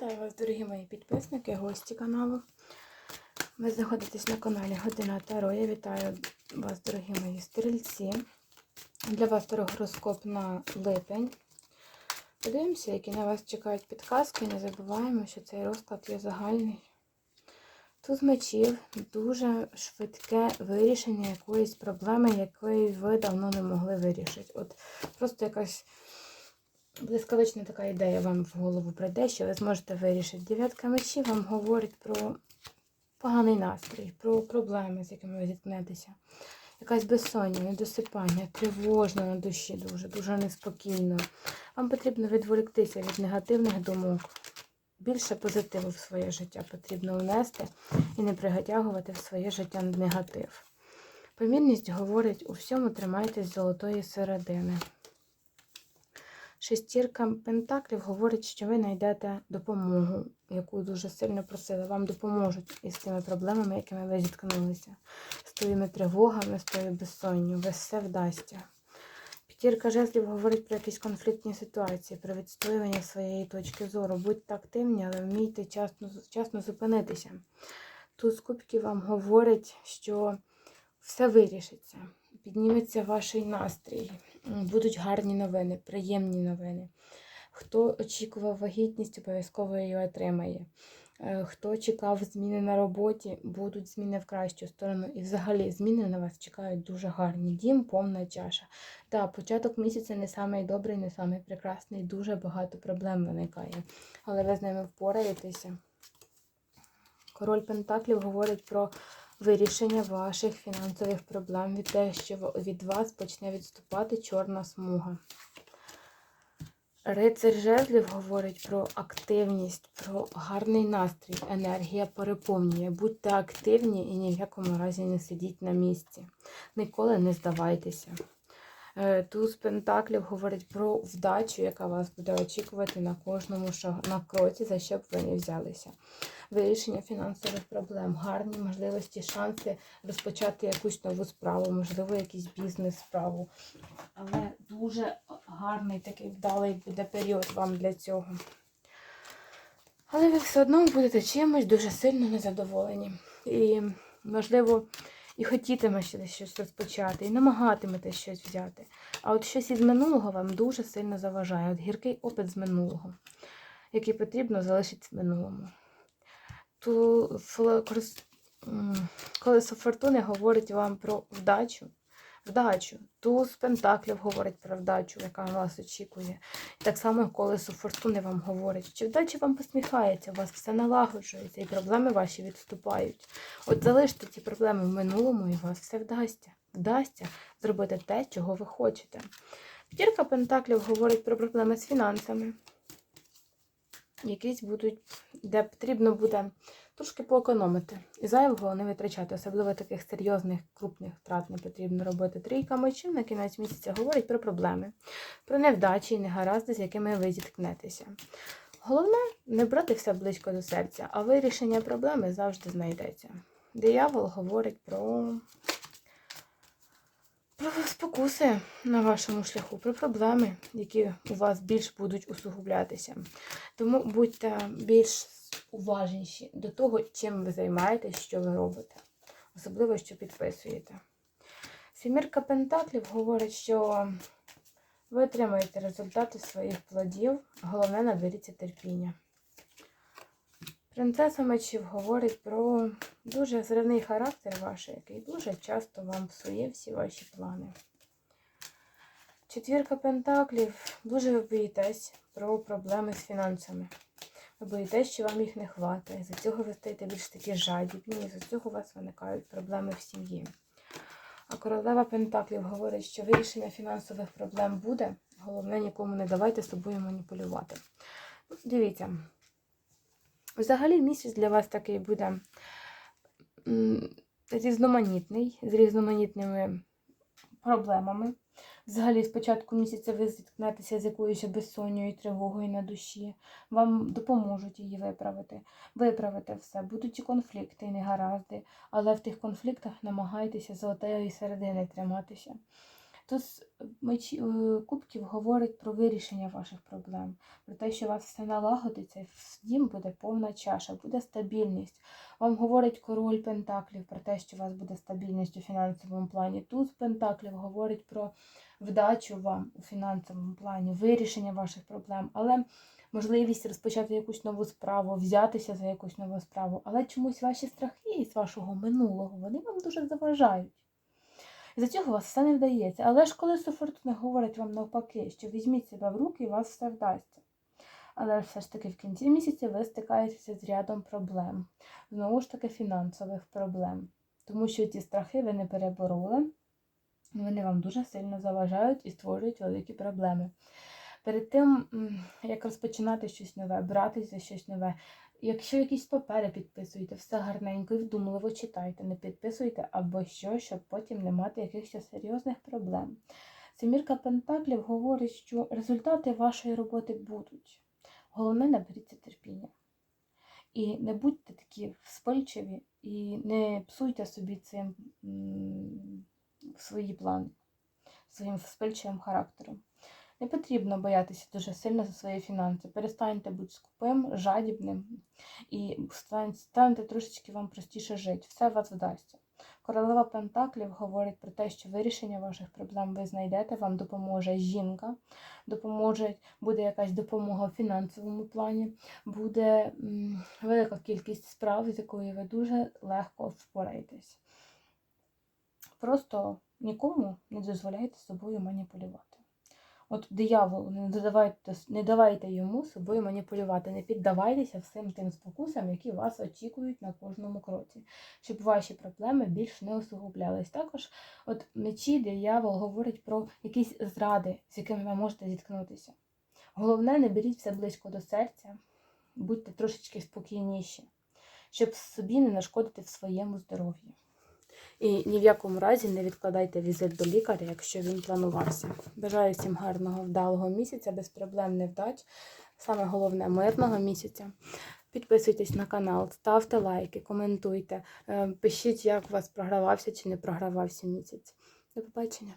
Вітаю вас, дорогі мої підписники, гості каналу. Ви знаходитесь на каналі Година Таро. Я вітаю вас, дорогі мої стрільці. Для вас гороскоп на липень. Подивимося, які на вас чекають підказки. Не забуваємо, що цей розклад є загальний. Тут мечів дуже швидке вирішення якоїсь проблеми, якої ви давно не могли вирішити. От просто якась блискавична така ідея вам в голову прийде, що ви зможете вирішити. Дев'ятка мечів вам говорить про поганий настрій, про проблеми, з якими ви зіткнетеся. Якась безсоння, недосипання, тривожно на душі дуже, дуже неспокійно. Вам потрібно відволіктися від негативних думок. Більше позитиву в своє життя потрібно внести і не приготягувати в своє життя негатив. Помірність говорить, у всьому тримайтесь золотої середини. Шестірка Пентаклів говорить, що ви знайдете допомогу, яку дуже сильно просили. Вам допоможуть із тими проблемами, якими ви зіткнулися. З твоїми тривогами, з твоєю безсонню. Ви все вдасться. П'ятірка жезлів говорить про якісь конфліктні ситуації, про відстоювання своєї точки зору. Будьте активні, але вмійте вчасно, вчасно зупинитися. Тут з вам говорить, що все вирішиться. Підніметься ваш настрій. Будуть гарні новини, приємні новини. Хто очікував вагітність, обов'язково її отримає. Е, Хто чекав зміни на роботі, будуть зміни в кращу сторону. І взагалі зміни на вас чекають дуже гарні. Дім, повна чаша. Так, початок місяця не самий добрий, не самий прекрасний, дуже багато проблем виникає. Але ви з ними впораєтеся. Король Пентаклів говорить про вирішення ваших фінансових проблем від те, що від вас почне відступати чорна смуга. Рицар жезлів говорить про активність, про гарний настрій, енергія переповнює. Будьте активні і ні в якому разі не сидіть на місці. Ніколи не здавайтеся. Е, Туз Пентаклів говорить про вдачу, яка вас буде очікувати на кожному шагу, на кроці, за що б ви не взялися. Вирішення фінансових проблем, гарні можливості, шанси розпочати якусь нову справу, можливо, якийсь бізнес-справу. Але дуже гарний такий вдалий буде період вам для цього. Але ви все одно будете чимось дуже сильно незадоволені. І, можливо, і хотітиме ще щось розпочати, і намагатиметесь щось взяти. А от щось із минулого вам дуже сильно заважає. От гіркий опит з минулого, який потрібно залишити в минулому. Ту колесо фортуни говорить вам про вдачу. Вдачу. Туз Пентаклів говорить про вдачу, яка вас очікує. І так само колесо фортуни вам говорить, що вдача вам посміхається, у вас все налагоджується, і проблеми ваші відступають. От залиште ці проблеми в минулому, і вас все вдасться. Вдасться зробити те, чого ви хочете. П'ятірка Пентаклів говорить про проблеми з фінансами. Якісь будуть, де потрібно буде трошки поекономити. І зайвого не витрачати, особливо таких серйозних, крупних втрат не потрібно робити. Трійка мечів на кінець місяця говорить про проблеми, про невдачі і негаразди, з якими ви зіткнетеся. Головне не брати все близько до серця, а вирішення проблеми завжди знайдеться. Диявол говорить про, про спокуси на вашому шляху, про проблеми, які у вас більш будуть усугублятися. Тому будьте більш уважніші до того, чим ви займаєтесь, що ви робите. Особливо, що підписуєте. Сімірка Пентаклів говорить, що ви отримаєте результати своїх плодів, головне наберіться терпіння. Принцеса мечів говорить про дуже зривний характер ваш, який дуже часто вам псує всі ваші плани. Четвірка Пентаклів дуже ви боїтесь про проблеми з фінансами. Ви боїтесь, що вам їх не хватає. За цього ви стаєте більш такі жадібні, і за цього у вас виникають проблеми в сім'ї. А королева Пентаклів говорить, що вирішення фінансових проблем буде. Головне, нікому не давайте собою маніпулювати. Ну, Дивіться, взагалі місяць для вас такий буде різноманітний, з різноманітними проблемами. Взагалі, з початку місяця ви зіткнетеся з якоюсь безсонною і тривогою на душі. Вам допоможуть її виправити. Виправите все. Будуть і конфлікти, і негаразди, але в тих конфліктах намагайтеся золотої середини триматися. Туз мечі, е, кубків говорить про вирішення ваших проблем, про те, що у вас все налагодиться, в дім буде повна чаша, буде стабільність. Вам говорить король Пентаклів про те, що у вас буде стабільність у фінансовому плані. Туз Пентаклів говорить про вдачу вам у фінансовому плані, вирішення ваших проблем, але можливість розпочати якусь нову справу, взятися за якусь нову справу. Але чомусь ваші страхи із вашого минулого вони вам дуже заважають. За цього вас все не вдається. Але ж коли Фортуна говорить вам навпаки, що візьміть себе в руки і вас все вдасться. Але все ж таки в кінці місяця ви стикаєтеся з рядом проблем, знову ж таки фінансових проблем. Тому що ці страхи ви не перебороли, вони вам дуже сильно заважають і створюють великі проблеми. Перед тим, як розпочинати щось нове, братись за щось нове, якщо якісь папери підписуєте, все гарненько і вдумливо читайте, не підписуйте або що, щоб потім не мати якихось серйозних проблем. Семірка Пентаклів говорить, що результати вашої роботи будуть. Головне, наберіться терпіння. І не будьте такі вспильчиві і не псуйте собі цим свої плани, своїм вспильчивим характером. Не потрібно боятися дуже сильно за свої фінанси. Перестаньте бути скупим, жадібним і станете трошечки вам простіше жити. Все вас вдасться. Королева Пентаклів говорить про те, що вирішення ваших проблем ви знайдете, вам допоможе жінка, допоможе, буде якась допомога в фінансовому плані, буде велика кількість справ, з якою ви дуже легко впораєтесь. Просто нікому не дозволяйте собою маніпулювати. От дияволу не давайте, не давайте йому собою маніпулювати, не піддавайтеся всім тим спокусам, які вас очікують на кожному кроці, щоб ваші проблеми більш не усугублялись. Також, от мечі, диявол говорить про якісь зради, з якими ви можете зіткнутися. Головне, не беріть все близько до серця, будьте трошечки спокійніші, щоб собі не нашкодити в своєму здоров'ю. І ні в якому разі не відкладайте візит до лікаря, якщо він планувався. Бажаю всім гарного, вдалого місяця, без проблем невдач. Саме головне мирного місяця. Підписуйтесь на канал, ставте лайки, коментуйте, е, пишіть, як у вас програвався чи не програвався місяць. До побачення!